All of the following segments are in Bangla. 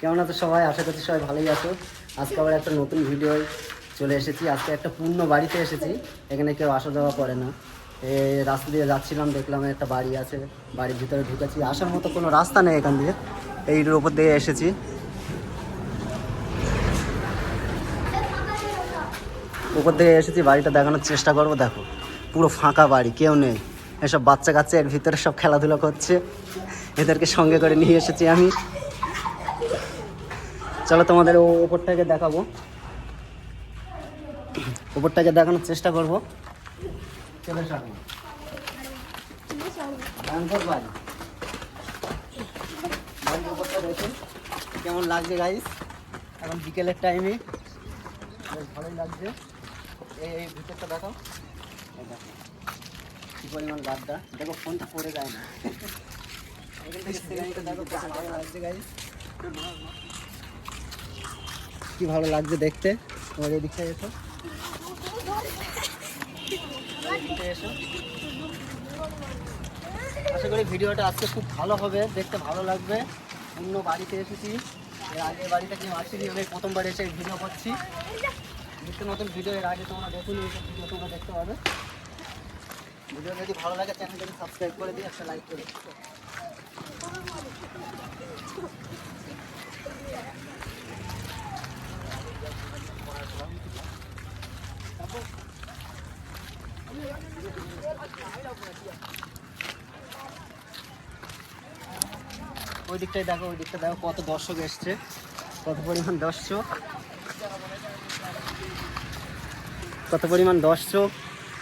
কেমন আছো সবাই? আশা করছি সবাই ভালোই আছো। আজকে আবার একটা নতুন ভিডিও চলে এসেছি। আজকে একটা পূর্ণ বাড়িতে এসেছি। এখানে কেউ আসা যাওয়া করে না। এই রাস্তা দিয়ে যাচ্ছিলাম, দেখলাম একটা বাড়ি আছে। বাড়ির ভিতরে ঢুকেছি। আসার মতো কোনো রাস্তা নেই এখান দিয়ে। এইটার উপর দিয়ে এসেছি। উপর থেকে এসেছি, বাড়িটা দেখানোর চেষ্টা করব। দেখো, পুরো ফাঁকা বাড়ি, কেউ নেই। এসব বাচ্চা কাচ্চা এর ভিতরে সব খেলাধুলা করছে। এদেরকে সঙ্গে করে নিয়ে এসেছি আমি। চলো তোমাদের ওপরটাকে দেখাবো। ওপরটাকে দেখানোর চেষ্টা করব। কেমন লাগছে গাইস এখন বিকেলের টাইমে বেশ ভালোই লাগছে। এই ভিতরটা দেখো, কি পরিমাণ গাড্ডা দেখো, ফোনটা পড়ে যায় না। দেখো ভালো লাগছে গাইস কি ভালো লাগছে দেখতে? তোমার এদিকটা এসো। আশা করি ভিডিওটা আজকে খুব ভালো হবে, দেখতে ভালো লাগবে। অন্য বাড়িতে এসেছি, এর আগে বাড়িতে কেউ আসেনি আমি প্রথমবার এসে ভিডিও করছি। নিত্য নতুন ভিডিও এর আগে তোমরা দেখুন এইসব ভিডিও তোমরা দেখতে পাবে। ভিডিও যদি ভালো লাগে, চ্যানেলটাকে সাবস্ক্রাইব করে দিই একটা লাইক করে দিই। ওই দিকটাই দেখো, ওই দিকটা দেখো, কত দর্শক এসছে, কত পরিমাণ দর্শক। কত পরিমাণ দর্শক।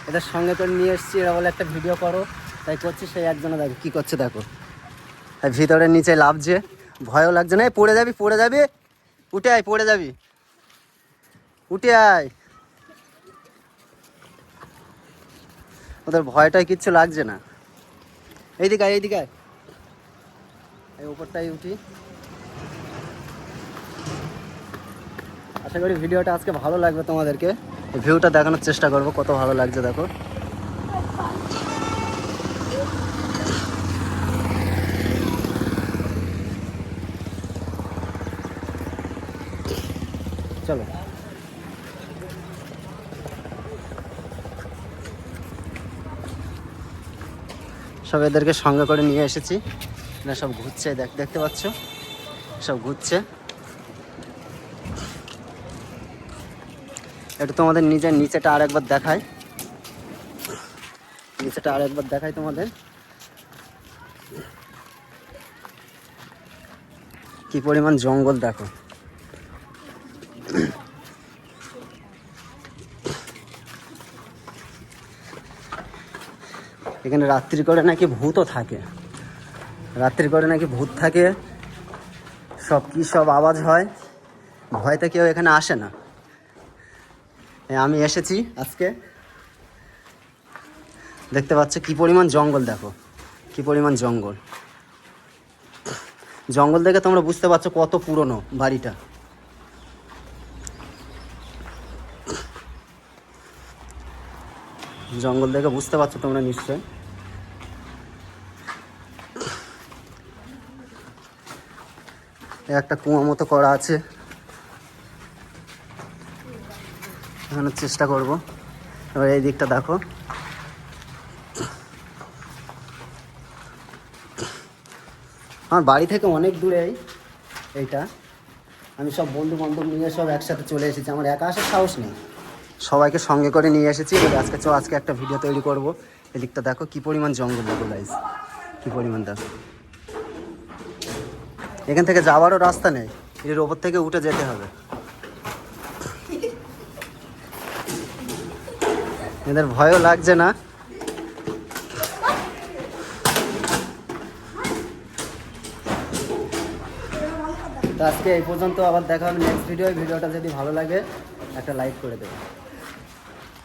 এদের সঙ্গে করে নিয়ে এসছি, এরা বলে একটা ভিডিও করো। তাই করছি, সেই একজনে দেখো, কী করছে দেখো। আর ভিতরে নিচে লাভছে ভয়ও লাগছে না পড়ে যাবি পড়ে যাবি। উঠে আয়, পড়ে যাবি। উঠে আয়। ওদের ভয়টাই কিচ্ছু লাগছে না। এইদিকে আয় এইদিকে আয়। এই উপরটাই উঠি। আশা করি ভিডিওটা আজকে ভালো লাগবে তোমাদেরকে। ভিউটা দেখানোর চেষ্টা করব, কত ভালো লাগছে দেখো। চলো। সব এদেরকে সঙ্গে করে নিয়ে এসেছি। এরা সব ঘুরছে, দেখ, দেখতে পাচ্ছ? সব ঘুরছে। একটু তোমাদের নিজের নিচেটা আরেকবার দেখায় নিচেটা আরেকবার দেখায় তোমাদের। কি পরিমাণ জঙ্গল দেখো। এখানে রাত্রি করে নাকি ভূতও থাকে। রাত্রি করে নাকি ভূত থাকে। সব কি সব আওয়াজ হয়? ভয়তে কেউ এখানে আসে না। আমি এসেছি আজকে। দেখতে পাচ্ছ কি পরিমাণ জঙ্গল, দেখো। কি পরিমাণ জঙ্গল। জঙ্গল দেখে তোমরা বুঝতে পারছ কত পুরনো বাড়িটা। জঙ্গল দেখে বুঝতে পারছ তোমরা নিশ্চয় একটা কুয়া মতো করা আছে। এখানে চেষ্টা করব। এবার এই দিকটা দেখো। আমার বাড়ি থেকে অনেক দূরে এইটা। আমি সব বন্ধু বান্ধব নিয়ে সব একসাথে চলে এসেছি। আমার একা আসার সাহস নেই। সবাইকে সঙ্গে করে নিয়ে এসেছি। আজকে চো, আজকে একটা ভিডিও তৈরি করব। এদিকটা দেখো কি পরিমাণ জঙ্গল দেখো গাইস কি পরিমাণ দেখো। এখান থেকে যাওয়ারও রাস্তা নেই। এর ওপর থেকে উঠে যেতে হবে। এদের ভয়ও লাগছে না। তো আজকে এই পর্যন্ত, আবার দেখা হবে নেক্সট ভিডিও ভিডিওটা যদি ভালো লাগে, একটা লাইক করে দেবে।